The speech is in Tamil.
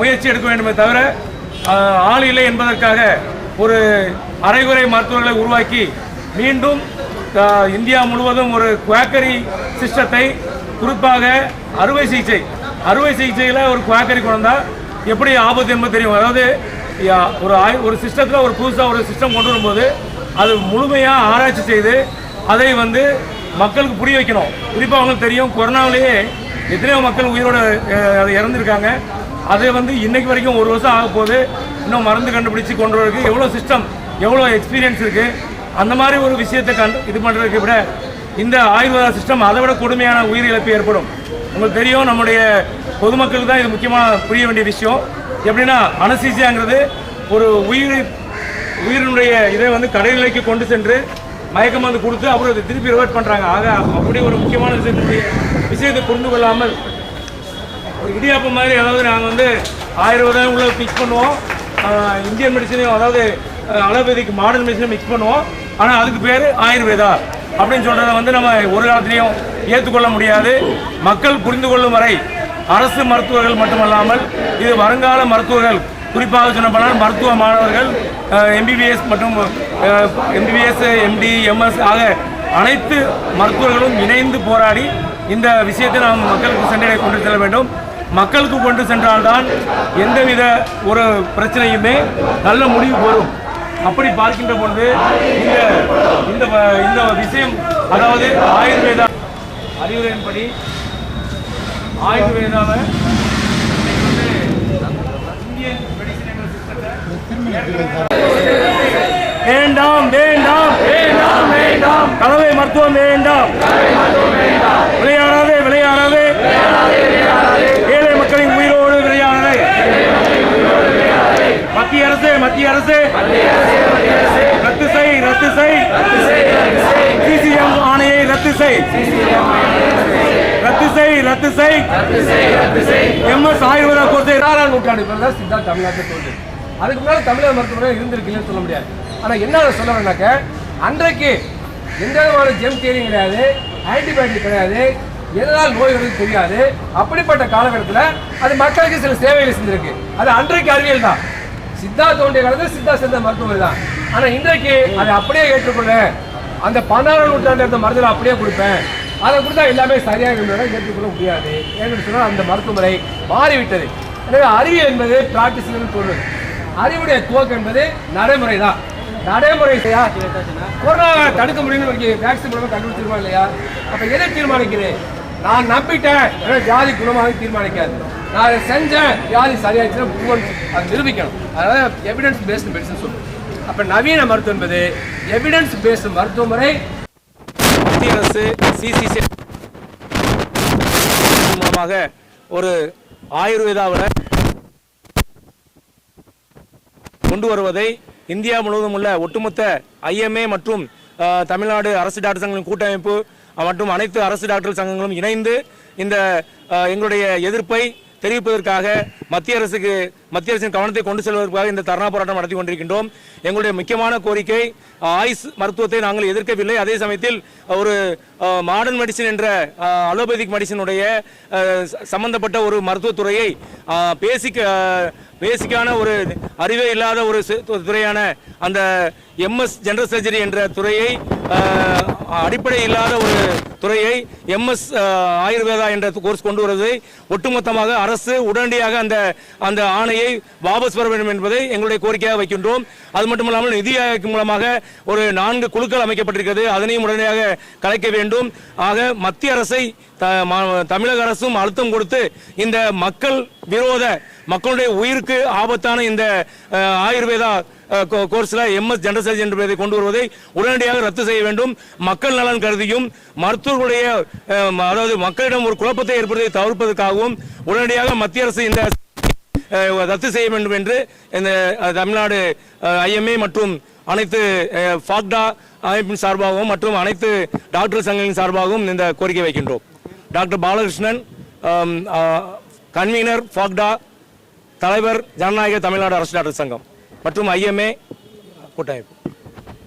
முயற்சி எடுக்க வேண்டுமே தவிர ஆள் இல்லை என்பதற்காக ஒரு அரைகுறை மருத்துவர்களை உருவாக்கி மீண்டும் இந்தியா முழுவதும் ஒரு குவாக்கரி சிஸ்டத்தை குறிப்பாக அறுவை சிகிச்சை அறுவை சிகிச்சையில் ஒரு குவாக்கரி குழந்தா எப்படி ஆபத்து என்பது தெரியும். அதாவது ஒரு ஆய் ஒரு சிஸ்டத்தில் ஒரு புதுசாக ஒரு சிஸ்டம் கொண்டு வரும்போது அது முழுமையாக ஆராய்ச்சி செய்து அதை வந்து மக்களுக்கு புரிய வைக்கணும். குறிப்பாக அவங்களுக்கு தெரியும் கொரோனாவிலேயே எத்தனையோ மக்கள் உயிரோட இறந்துருக்காங்க. அது வந்து இன்னைக்கு வரைக்கும் ஒரு வருஷம் ஆக போகுது. இன்னும் மருந்து கண்டுபிடிச்சு கொண்டு வரதுக்கு எவ்வளோ சிஸ்டம் எவ்வளோ எக்ஸ்பீரியன்ஸ் இருக்குது அந்த மாதிரி ஒரு விஷயத்தை கண் இது பண்ணுறதுக்கு விட இந்த ஆயுர்வேதா சிஸ்டம் அதை விட கொடுமையான உயிர் இழப்பு ஏற்படும். உங்களுக்கு தெரியும் நம்முடைய பொதுமக்களுக்கு தான் இது முக்கியமாக புரிய வேண்டிய விஷயம். எப்படின்னா அனசீசியாங்கிறது ஒரு உயிர் உயிரினுடைய இதை வந்து கடைநிலைக்கு கொண்டு சென்று மயக்கம் வந்து கொடுத்து அப்புறம் அதை திருப்பி ரிவர்ட் பண்ணுறாங்க ஆக அப்படி ஒரு முக்கியமான விஷயத்தினுடைய விஷயத்தை புரிந்து கொள்ளாமல் ஒரு இடியாப்பம் மாதிரி அதாவது நாங்கள் வந்து ஆயிரம் ரூபாய் உள்ள மிக்ஸ் பண்ணுவோம். இந்தியன் மெடிசனையும் அதாவது அலோபதிக்கு மாடர்ன் மெடிசனையும் மிக்ஸ் பண்ணுவோம். ஆனால் அதுக்கு பேர் ஆயுர்வேதா. அப்படின்னு சொல்கிறத வந்து நம்ம ஒரு காலத்திலையும் ஏற்றுக்கொள்ள முடியாது. மக்கள் புரிந்து கொள்ளும் வரை அரசு மருத்துவர்கள் மட்டுமல்லாமல் இது வருங்கால மருத்துவர்கள் குறிப்பாக சொல்லப்போனால் மருத்துவ மாணவர்கள் எம்பிபிஎஸ் மற்றும் எம்பிபிஎஸ் எம்டி எம்எஸ் ஆக அனைத்து மருத்துவர்களும் இணைந்து போராடி இந்த விஷயத்தை நாம் மக்களுக்கு சென்றடைய கொண்டு செல்ல வேண்டும். மக்களுக்கு கொண்டு சென்றால்தான் எந்தவித ஒரு பிரச்சனையுமே நல்ல முடிவு வரும். அப்படி பார்க்கின்ற பொழுது இந்த இந்த வ- இந்த விஷயம் அதாவது ஆயுர்வேதா அறிவுரையின்படி ஆயுர்வேதாவை இந்தியன் வேண்டாம் வேண்டாம் வேண்டாம் வேண்டாம். கலவை மருத்துவம் வேண்டாம். மத்திய அரசு மத்திய அரசு. ரத்து செய் ரத்து செய். சிசிஎம் ஆணையை ரத்து செய். ரத்து செய் ரத்து செய். எம்எஸ் ஆயுர்வேதா கோர்ஸை ஆறாம் நூற்றாண்டு பிறகு தான் சித்தா தமிழ்நாட்டில் தோன்றுது அதுக்கு முன்னாடி தமிழக மருத்துவமனை இருந்திருக்குன்னு சொல்ல முடியாது. ஆனால் என்ன சொல்ல வேணாக்க அன்றைக்கு எந்த விதமான ஜெம் தேரியும் கிடையாது ஆன்டிபயோட்டிக் கிடையாது எதனால் நோய்களுக்கு தெரியாது. அப்படிப்பட்ட காலகட்டத்தில் அது மக்களுக்கு சில சேவைகளை செஞ்சிருக்கு. அது அன்றைக்கு அறிவியல் தான். சித்தா தோண்டிய காலத்தில் சித்தா சித்த மருத்துவம் தான். ஆனால் இன்றைக்கு அதை அப்படியே ஏற்றுக்கொள்ள அந்த பன்னாறு நூற்றாண்டு இருந்த மருந்துகளை அப்படியே கொடுப்பேன். அதை கொடுத்தா எல்லாமே சரியாக இருந்ததை ஏற்றுக்கொள்ள முடியாது. ஏன்னு சொன்னால் அந்த மருத்துவமுறை மாறிவிட்டது. எனவே அறிவு என்பது பிராக்டிஸ்னு பொருள். அறிவுடைய துவக்கம் என்பது நடைமுறை தான். நடைமுறை செய்யா கொரோனா தடுக்க முடியும்னு வேக்சின் மூலமாக கண்டுபிடிச்சிருமா இல்லையா? அப்போ எதை தீர்மானிக்கிறேன்? நான் நம்பிட்டேன். ஜாதி குணமாக தீர்மானிக்காது. நான் அதை செஞ்சேன். வியாதி சரியாயிடுச்சுன்னா அதை நிரூபிக்கணும். அதாவது எவிடன்ஸ் பேஸ்டு மெடிசன் சொல்லுவோம் அப்போ நவீன மருத்துவம் என்பது எவிடன்ஸ் பேஸ்டு மருத்துவ முறை மத்திய அரசு சிசிசி மூலமாக ஒரு ஆயுர்வேதாவில் கொண்டு வருவதை இந்தியா முழுவதும் உள்ள ஒட்டுமொத்த ஐஎம்ஏ மற்றும் தமிழ்நாடு அரசு டாக்டர் சங்கங்களின் கூட்டமைப்பு மற்றும் அனைத்து அரசு டாக்டர் சங்கங்களும் இணைந்து இந்த எங்களுடைய எதிர்ப்பை தெரிவிப்பதற்காக மத்திய அரசுக்கு மத்திய அரசின் கவனத்தை கொண்டு செல்வதற்காக இந்த தர்ணா போராட்டம் நடத்தி கொண்டிருக்கின்றோம். எங்களுடைய முக்கியமான கோரிக்கை ஆயுஷ் மருத்துவத்தை நாங்கள் எதிர்க்கவில்லை. அதே சமயத்தில் ஒரு மாடர்ன் மெடிசின் என்ற அலோபதிக் மெடிசினுடைய சம்பந்தப்பட்ட ஒரு மருத்துவத்துறையை பேசிக் பேசிக்கான ஒரு அறிவே இல்லாத ஒரு துறையான அந்த எம்எஸ் ஜெனரல் சர்ஜரி என்ற துறையை அடிப்படை இல்லாத ஒரு துறையை எம்எஸ் ஆயுர்வேதா என்ற கோர்ஸ் கொண்டு வருவதை ஒட்டுமொத்தமாக அரசு உடனடியாக அந்த அந்த ஆணையை வாபஸ் பெற வேண்டும் என்பதை எங்களுடைய கோரிக்கையாக வைக்கின்றோம். அது மட்டுமல்லாமல் நிதி ஆயோக் மூலமாக ஒரு நான்கு குழுக்கள் அமைக்கப்பட்டிருக்கிறது. அதனையும் உடனடியாக கலைக்க வேண்டும். ஆக மத்திய அரசை தமிழக அரசும் அழுத்தம் கொடுத்து இந்த மக்கள் விரோத மக்களுடைய உயிருக்கு ஆபத்தான இந்த ஆயுர்வேதா கோர்ஸில் கோ- எம்எஸ் ஜெனரல் சர்ஜன் என்பதை கொண்டு வருவதை உடனடியாக ரத்து செய்ய வேண்டும். மக்கள் நலன் கருதியும் மருத்துவர்களுடைய அதாவது மக்களிடம் ஒரு குழப்பத்தை ஏற்படுத்தி தவிர்ப்பதற்காகவும் உடனடியாக மத்திய அரசு இந்த ரத்து செய்ய வேண்டும் என்று இந்த தமிழ்நாடு ஐஎம்ஏ மற்றும் அனைத்து ஃபாக்டா அமைப்பின் சார்பாகவும் மற்றும் அனைத்து டாக்டர் சங்கங்களின் சார்பாகவும் இந்த கோரிக்கை வைக்கின்றோம். டாக்டர் பாலகிருஷ்ணன் கன்வீனர் ஃபாக்டா தலைவர் ஜனநாயக தமிழ்நாடு அரசு டாக்டர் சங்கம் மற்றும் ஐஎம்ஏ கூட்டமைப்பு